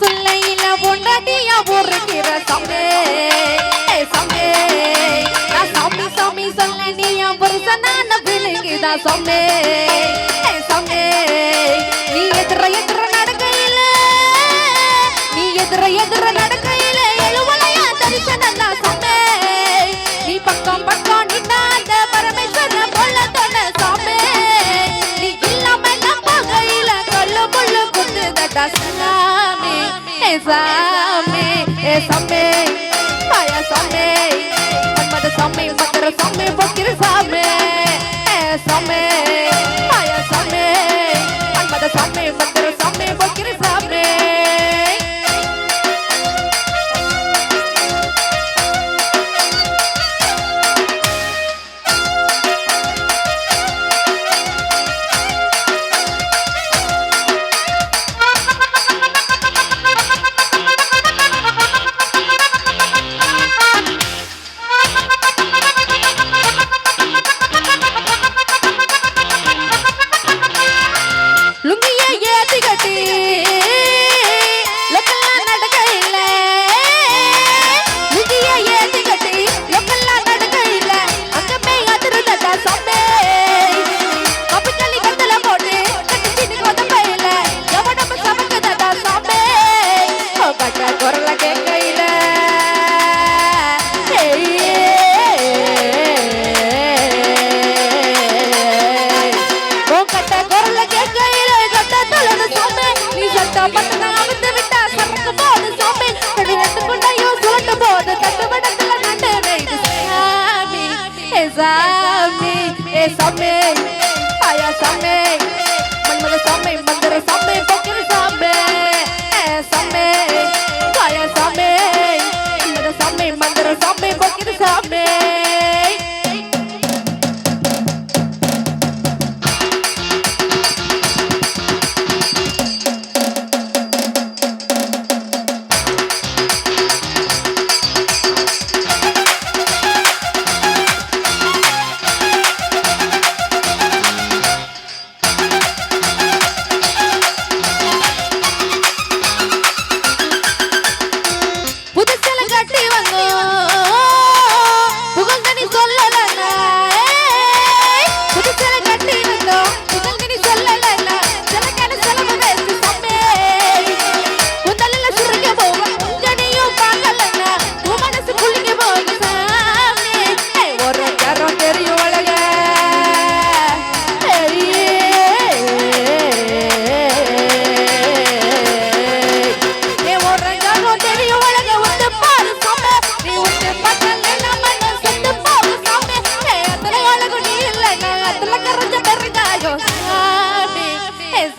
சொல்லையில பொண்டாட்டியா பொறுக்கிற சமே. சமே நான் சாமி சாமி சொல்ல நீ என் புருஷனான விழுங்குதா சமே. சமே நீ எதிர எதிர நடக்கையில நீ எதிர எதிர நடக்கையில எழுவலையா தரிசனம் தான் சாமி. நீ பக்கம் பக்கம் நின்னாத பரமேஸ்வரன் பொல்ல தொட சமே. நீ இல்லாம நம்ம கையில கல்லு முள்ளு குத்துதடா சாமி. சாமி ஏ சாமி பாயா சாமி மன்மத சாமி மதுர சாமி பக்கிர சாமி ஏத்தி கட்டி நீ சட்ட பட்டன அவித்து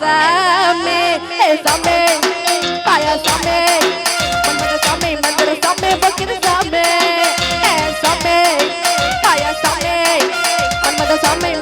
ஏ சாமி ஏ சாமி பாயா சாமி மன்மத சாமி மந்திர சாமி பக்கிர சாமி ஏ சாமி பாயா சாமி மன்மத சாமி